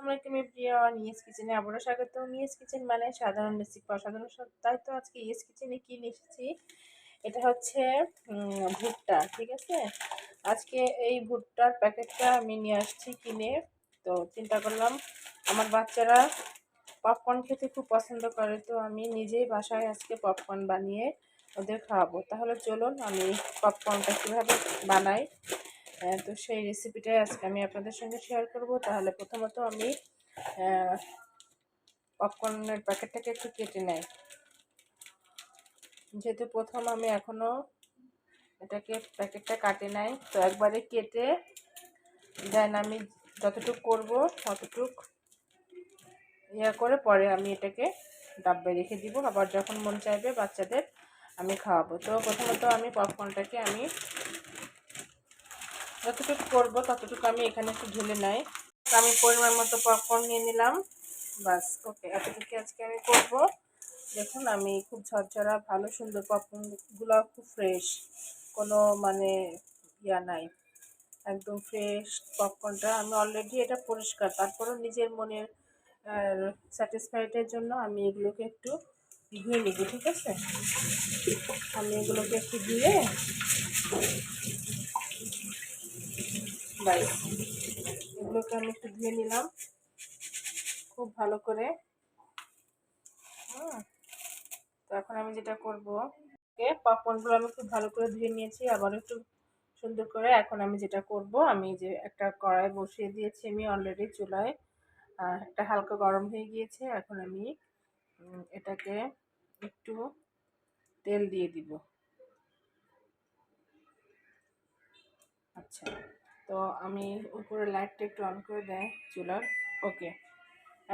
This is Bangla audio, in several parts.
আসসালামাইকুম এভরিওয়ান ইয়েস কিচেনে আবারও স্বাগত ইয়েস কিচেন মানে সাধারণ রেসিপি অসাধারণ সব। তাই তো আজকে ইয়েস কিচেনে কি এসেছি? এটা হচ্ছে ভুট্টা, ঠিক আছে? আজকে এই ভুট্টার প্যাকেটটা আমি নিয়ে আসছি কিনে। তো চিন্তা করলাম, আমার বাচ্চারা পপকর্ন খেতে খুব পছন্দ করে, তো আমি নিজেই বাসায় আজকে পপকর্ন বানিয়ে ওদের খাওয়াবো। তাহলে চলুন আমি পপকর্নটা কীভাবে বানাই তো সেই রেসিপিটাই আজকে আমি আপনাদের সঙ্গে শেয়ার করব। তাহলে প্রথমত আমি পপকর্নের প্যাকেটটাকে একটু কেটে নেই। যেহেতু প্রথম আমি এখনও এটাকে প্যাকেটটা কাটে নাই, তো একবারে কেটে দেন আমি যতটুক করব ততটুক ইয়ে করে পরে আমি এটাকে ডাব্বায় রেখে দিব। আবার যখন মন চাইবে বাচ্চাদের আমি খাওয়াবো। তো প্রথমত আমি পপকর্নটাকে আমি যতটুকু করব ততটুকু আমি এখানে একটু ঢেলে নেই। আমি পরিমাণ মতো পপকর্ন নিয়ে নিলাম। বাস, ওকে এতটুকু আজকে আমি করব। দেখুন, আমি খুব ঝরঝরা, ভালো, সুন্দর পপকর্নগুলো খুব ফ্রেশ কোনো মানে ইয়া নাই। একদম ফ্রেশ পপকর্নটা আমি অলরেডি এটা পরিষ্কার। তারপরেও নিজের মনের স্যাটিসফাইডের জন্য আমি এগুলোকে একটু ধুয়ে নিব, ঠিক আছে? আমি এগুলোকে একটু ধুয়ে বাই এগুলোকে আমি একটু ধুয়ে নিলাম। খুব ভালো করে। তো এখন আমি যেটা করব পাপড়গুলো আমি খুব ভালো করে ধুয়ে নিয়েছি, আবার একটু সুন্দর করে এখন আমি যেটা করব, আমি যে একটা কড়াই বসিয়ে দিয়েছি আমি অলরেডি চুলায়। একটা হালকা গরম হয়ে গিয়েছে, এখন আমি এটাকে একটু তেল দিয়ে দিব। আচ্ছা। তো আমি উপরে লাইটটা একটু অন করে দেয় চুলার। ওকে।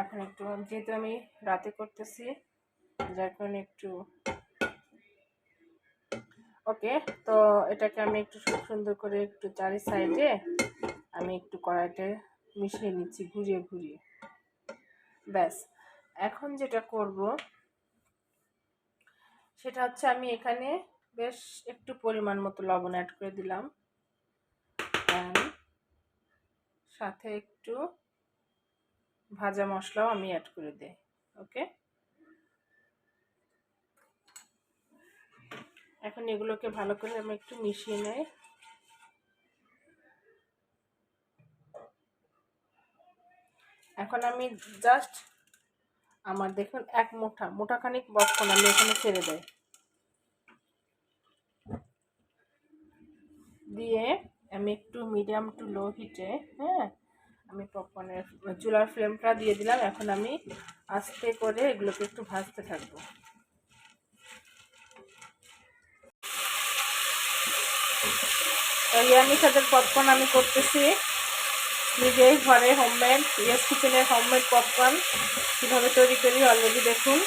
এখন একটু, যেহেতু আমি রাতে করতেছি, যার কারণে একটু ওকে, তো এটাকে আমি একটু সুন্দর করে একটু চারি সাইডে আমি একটু কড়াইতে মিশিয়ে নিচ্ছি, ঘুরিয়ে ঘুরিয়ে। ব্যাস। এখন যেটা করব, সেটা হচ্ছে আমি এখানে বেশ একটু পরিমাণ মতো লবণ অ্যাড করে দিলাম। সাথে একটু ভাজা মশলাও আমি অ্যাড করে দিই ওকে এখন এগুলোকে ভালো করে আমি একটু মিশিয়ে নেই। এখন আমি জাস্ট আমার দেখুন এক মোটা মোটাখানিক বক্ষণ আমি এখানে ছেড়ে দেয় দিয়ে আমি একটু মিডিয়াম টু লো হিটে হ্যাঁ? আমি পপকর্নের চুলার ফ্লেমটা দিয়ে দিলাম। এখন আমি আস্তে করে এগুলোকে একটু ভাজতে থাকব। ইয়ামি সাদের পপকর্ন আমি করতেছি। নিজেই ঘরে হোমমেড ইয়েস কিচেনের হোমমেড পপকর্ন কীভাবে তৈরি করি অলরেডি দেখুন।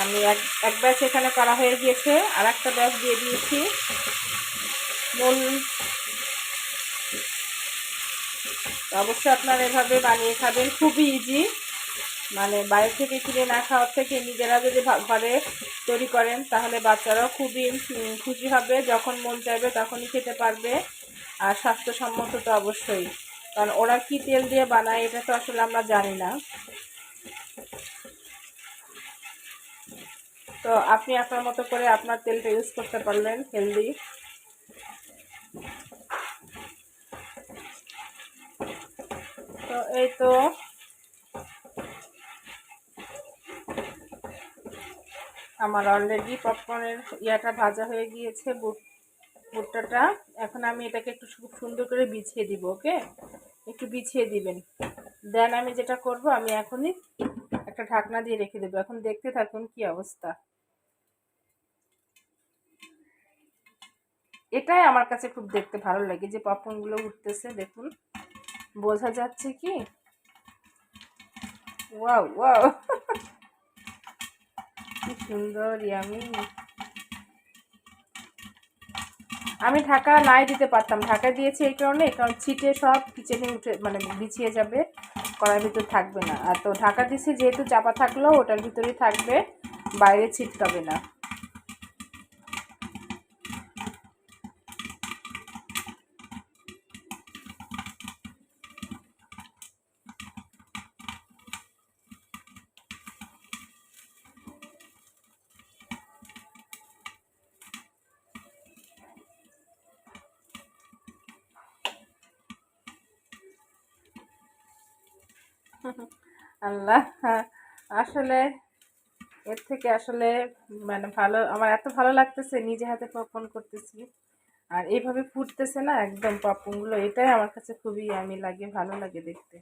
আমি এক এক ব্যাচ এখানে করা হয়ে গিয়েছে। আর একটা ব্যাচ দিয়ে দিয়েছি। মূল অবশ্যই আপনারা এভাবে বানিয়ে খাবেন, খুবই ইজি মানে বাইরে থেকে কিনে না খাওয়ার থেকে নিজেরা যদি ঘরে তৈরি করেন, তাহলে বাচ্চারাও খুবই খুশি হবে। যখন মন চাইবে তখনই খেতে পারবে। আর স্বাস্থ্যসম্মত তো অবশ্যই। কারণ ওরা কি তেল দিয়ে বানায়, এটা তো আসলে আমরা জানি না। তো আপনি আপনার মতো করে আপনার তেলটা ইউজ করতে পারলেন হেলদি এই তো আমার অলরেডি পপকর্নের ইয়াটা ভাজা হয়ে গিয়েছে বুট ভুট্টাটা এখন আমি এটাকে একটু খুব সুন্দর করে বিছিয়ে দিব, ওকে? একটু বিছিয়ে দিবেন। দেন আমি যেটা করব, আমি এখনই একটা ঢাকনা দিয়ে রেখে দেবো। এখন দেখতে থাকুন কি অবস্থা। এটাই আমার কাছে খুব দেখতে ভালো লাগে যে পপকর্নগুলো উঠতেছে, দেখুন। বোঝা যাচ্ছে কি? Wow wow. কি সুন্দর, ইয়ামি। আমি ঢাকা নাই দিতে পারতাম। ঢাকা দিয়েছি এই কারণে কারণ ছিটে সব কিচেনে উঠে মানে বিছিয়ে যাবে কড়ার ভিতর থাকবে না। আর তো ঢাকা দিছি, যেহেতু চাপা থাকলেও ওটার ভিতরেই থাকবে, বাইরে ছিটকাবে না। আল্লাহ আসলে এর থেকে আসলে মানে ভালো, আমার এত ভালো লাগতেছে, নিজে হাতে পপকর্ন করতেছি। আর এইভাবে ফুটতেছে না, একদম পপকর্নগুলো এটাই আমার কাছে খুবই আমি লাগে, ভালো লাগে দেখতে।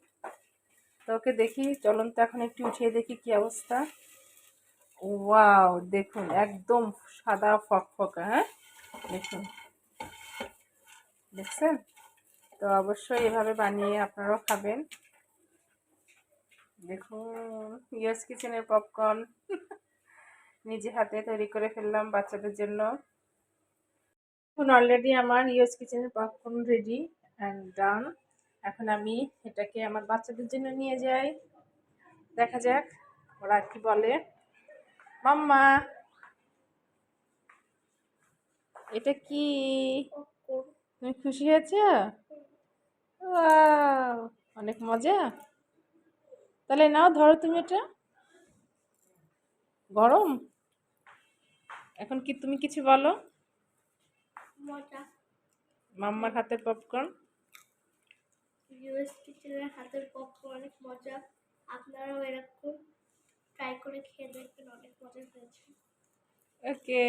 তো ওকে দেখি, চলুন তো এখন একটু উঠিয়ে দেখি কি অবস্থা। ওয়াও, দেখুন, একদম সাদা ফকফকা হ্যাঁ? দেখুন। দেখছেন? তো অবশ্যই এভাবে বানিয়ে আপনারাও খাবেন। দেখুন ইয়েস কিচেনের পপকর্ন নিজে হাতে তৈরি করে ফেললাম বাচ্চাদের জন্য। এখন অলরেডি আমার ইয়েস কিচেনের পপকর্ন রেডি অ্যান্ড ডান এখন আমি এটাকে আমার বাচ্চাদের জন্য নিয়ে যাই। দেখা যাক ওরা কি বলে। মাম্মা, এটা কি? তুমি খুশি হয়েছো? অনেক মজা। তাহলে নাও ধরো তুমি এটা। গরম? এখন কি তুমি কিছু বলো? মজা মাম্মার হাতের পপকর্ন ইউএস কিচেনের হাতের পপকর্ন অনেক মজা। আপনারাও এরকম ট্রাই করে খেয়ে দেখবেন অনেক মজা হয়েছে। ওকে